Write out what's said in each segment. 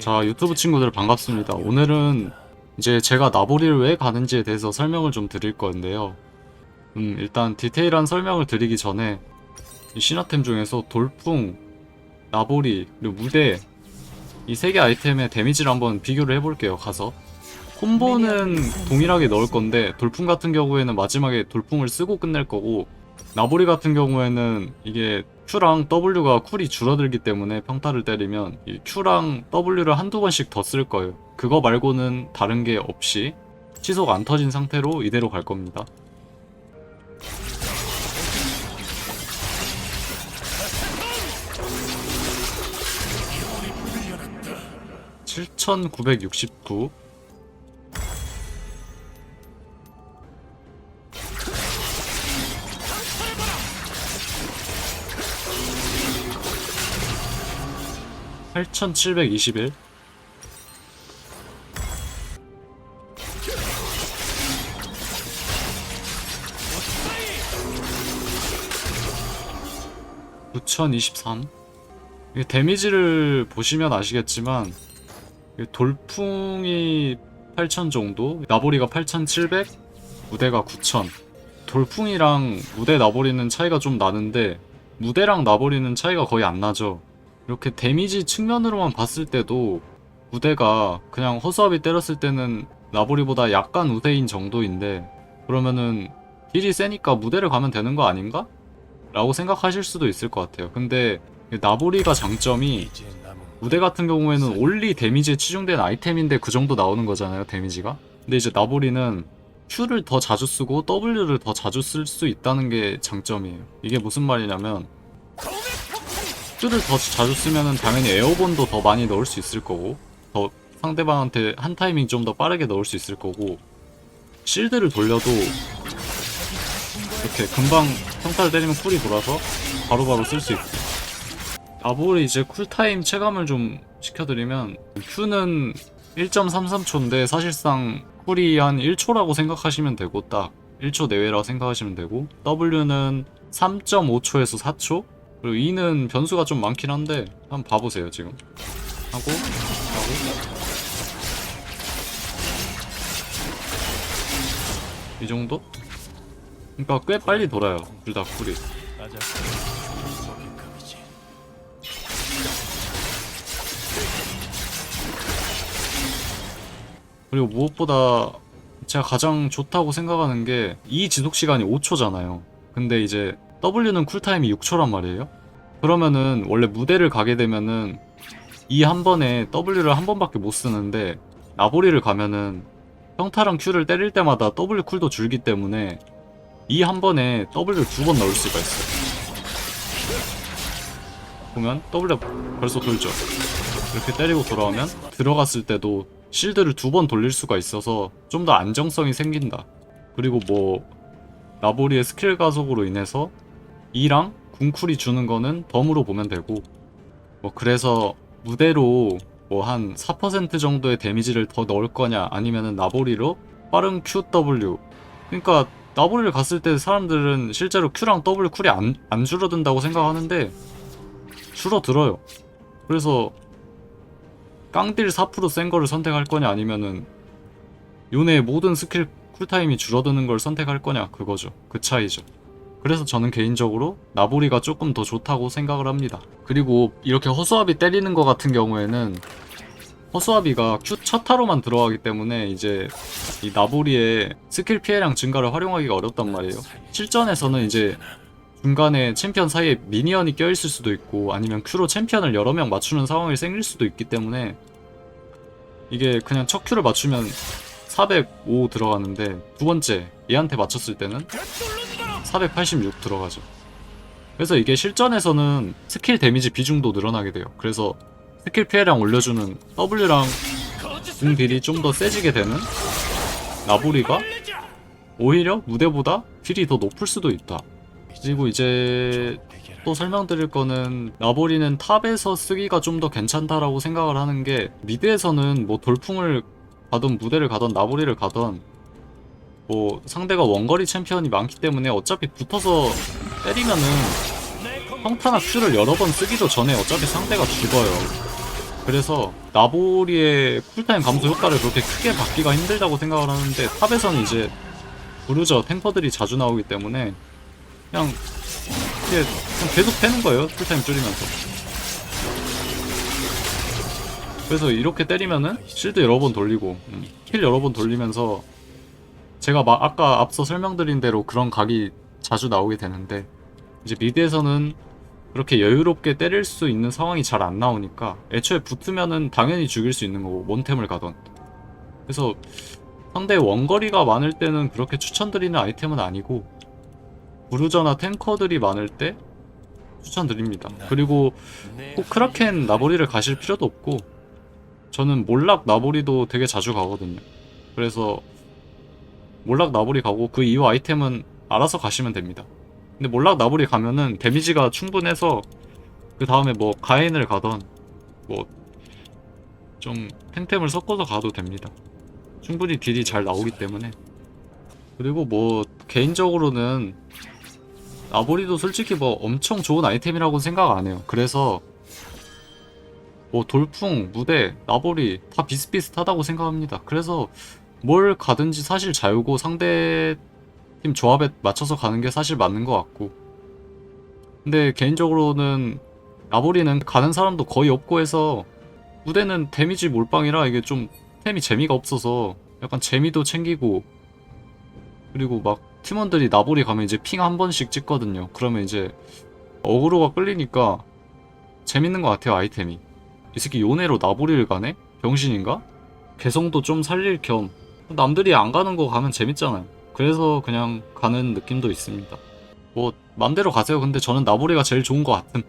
자 유튜브 친구들 반갑습니다. 오늘은 이제 제가 나보리를 왜 가는지에 대해서 설명을 좀 드릴 건데요. 음 일단 디테일한 설명을 드리기 전에 이 신화템 중에서 돌풍, 나보리, 그리고 무대 이 세 개 아이템의 데미지를 한번 비교를 해볼게요 가서. 콤보는 동일하게 넣을 건데 돌풍 같은 경우에는 마지막에 돌풍을 쓰고 끝낼 거고 나보리 같은 경우에는 이게 Q랑 W가 쿨이 줄어들기 때문에 평타를 때리면 이 Q랑 W를 한두 번씩 더 쓸 거예요. 그거 말고는 다른 게 없이 치속 안 터진 상태로 이대로 갈 겁니다. (7969) 8721 9023 이게 데미지를 보시면 아시겠지만 돌풍이 8000 정도 나보리가 8700 무대가 9000 돌풍이랑 무대 나보리는 차이가 좀 나는데 무대랑 나보리는 차이가 거의 안 나죠 이렇게 데미지 측면으로만 봤을 때도 무대가 그냥 허수아비 때렸을 때는 나보리보다 약간 우세인 정도인데 그러면은 딜이 세니까 무대를 가면 되는 거 아닌가? 라고 생각하실 수도 있을 것 같아요. 근데 나보리가 장점이 무대 같은 경우에는 올리 데미지에 치중된 아이템인데 그 정도 나오는 거잖아요, 데미지가. 근데 이제 나보리는 Q를 더 자주 쓰고 W를 더 자주 쓸 수 있다는 게 장점이에요. 이게 무슨 말이냐면 Q를 더 자주 쓰면은 당연히 에어본도 더 많이 넣을 수 있을 거고 더 상대방한테 한 타이밍 좀 더 빠르게 넣을 수 있을 거고 실드를 돌려도 이렇게 금방 평타를 때리면 쿨이 돌아서 바로바로 쓸 수 있고. 나보리 이제 쿨타임 체감을 좀 시켜드리면 Q는 1.33초인데 사실상 쿨이 한 1초라고 생각하시면 되고 딱 1초 내외라고 생각하시면 되고 W는 3.5초에서 4초 그리고 E는 변수가 좀 많긴 한데 한번 봐보세요 지금 하고 하고 이 정도? 그러니까 꽤 빨리 돌아요 둘 다 쿨이 그리고 무엇보다 제가 가장 좋다고 생각하는 게 이 지속 시간이 5초잖아요. 근데 이제 W는 쿨타임이 6초란 말이에요. 그러면은 원래 무대를 가게 되면은 이 한 번에 W를 한 번밖에 못 쓰는데 나보리를 가면은 평타랑 Q를 때릴 때마다 W 쿨도 줄기 때문에 이 한 번에 W를 두 번 넣을 수가 있어요. 보면 W 벌써 돌죠. 이렇게 때리고 돌아오면 들어갔을 때도 실드를 두 번 돌릴 수가 있어서 좀 더 안정성이 생긴다. 그리고 뭐 나보리의 스킬 가속으로 인해서 E랑 궁쿨이 주는 거는 덤으로 보면 되고 뭐 그래서 무대로 뭐 한 4% 정도의 데미지를 더 넣을 거냐 아니면은 나보리로 빠른 QW 그러니까 나보리를 갔을 때 사람들은 실제로 Q랑 W 쿨이 안, 안 줄어든다고 생각하는데 줄어들어요. 그래서 깡딜 4%센 거를 선택할 거냐 아니면은 요네의 모든 스킬 쿨타임이 줄어드는 걸 선택할 거냐 그거죠. 그 차이죠. 그래서 저는 개인적으로 나보리가 조금 더 좋다고 생각을 합니다. 그리고 이렇게 허수아비 때리는 거 같은 경우에는 허수아비가 Q 첫 타로만 들어가기 때문에 이제 이 나보리의 스킬 피해량 증가를 활용하기가 어렵단 말이에요. 실전에서는 이제 중간에 챔피언 사이에 미니언이 껴있을 수도 있고 아니면 Q로 챔피언을 여러 명 맞추는 상황이 생길 수도 있기 때문에 이게 그냥 첫 Q를 맞추면 405 들어가는데 두 번째 얘한테 맞췄을 때는 486 들어가죠. 그래서 이게 실전에서는 스킬 데미지 비중도 늘어나게 돼요. 그래서 스킬 피해량 올려주는 W랑 궁 딜이 좀 더 세지게 되는 나보리가 오히려 무대보다 딜이 더 높을 수도 있다. 그리고 이제 또 설명드릴 거는 나보리는 탑에서 쓰기가 좀 더 괜찮다라고 생각을 하는 게 미드에서는 뭐 돌풍을 가던 무대를 가던 나보리를 가던 뭐 상대가 원거리 챔피언이 많기 때문에 어차피 붙어서 때리면은 평타나 Q를 여러 번 쓰기도 전에 어차피 상대가 죽어요. 그래서 나보리의 쿨타임 감소 효과를 그렇게 크게 받기가 힘들다고 생각을 하는데 탑에서는 이제 부르저 탱커들이 자주 나오기 때문에 그냥 이게 계속 패는 거예요 쿨타임 줄이면서 그래서 이렇게 때리면은 실드 여러 번 돌리고 음, 힐 여러 번 돌리면서 제가 막 아까 앞서 설명드린 대로 그런 각이 자주 나오게 되는데 이제 미드에서는 그렇게 여유롭게 때릴 수 있는 상황이 잘 안 나오니까 애초에 붙으면은 당연히 죽일 수 있는 거고 몬템을 가던. 그래서 상대 원거리가 많을 때는 그렇게 추천드리는 아이템은 아니고 부르저나 탱커들이 많을 때 추천드립니다. 그리고 꼭 크라켄 나보리를 가실 필요도 없고 저는 몰락 나보리도 되게 자주 가거든요. 그래서 몰락 나보리 가고 그 이후 아이템은 알아서 가시면 됩니다 근데 몰락 나보리 가면은 데미지가 충분해서 그 다음에 뭐 가인을 가던 뭐좀 탱템을 섞어서 가도 됩니다. 충분히 딜이 잘 나오기 때문에 그리고 뭐 개인적으로는 나보리도 솔직히 뭐 엄청 좋은 아이템이라고 생각 안 해요. 그래서 뭐 돌풍, 무대, 나보리 다 비슷비슷하다고 생각합니다. 그래서 뭘 가든지 사실 자유고 상대 팀 조합에 맞춰서 가는 게 사실 맞는 것 같고. 근데 개인적으로는 나보리는 가는 사람도 거의 없고 해서 무대는 데미지 몰빵이라 이게 좀 템이 재미가 없어서 약간 재미도 챙기고. 그리고 막 팀원들이 나보리 가면 이제 핑 한 번씩 찍거든요. 그러면 이제 어그로가 끌리니까 재밌는 것 같아요 아이템이. 이 새끼 요네로 나보리를 가네? 병신인가? 개성도 좀 살릴 겸 남들이 안 가는 거 가면 재밌잖아요 그래서 그냥 가는 느낌도 있습니다. 뭐 맘대로 가세요. 근데 저는 나보리가 제일 좋은 것 같음.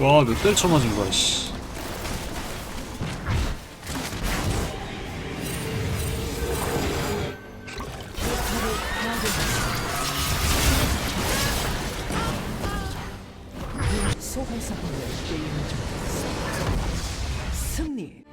와, 몇 대를 쳐맞은 거야, 씨. 승리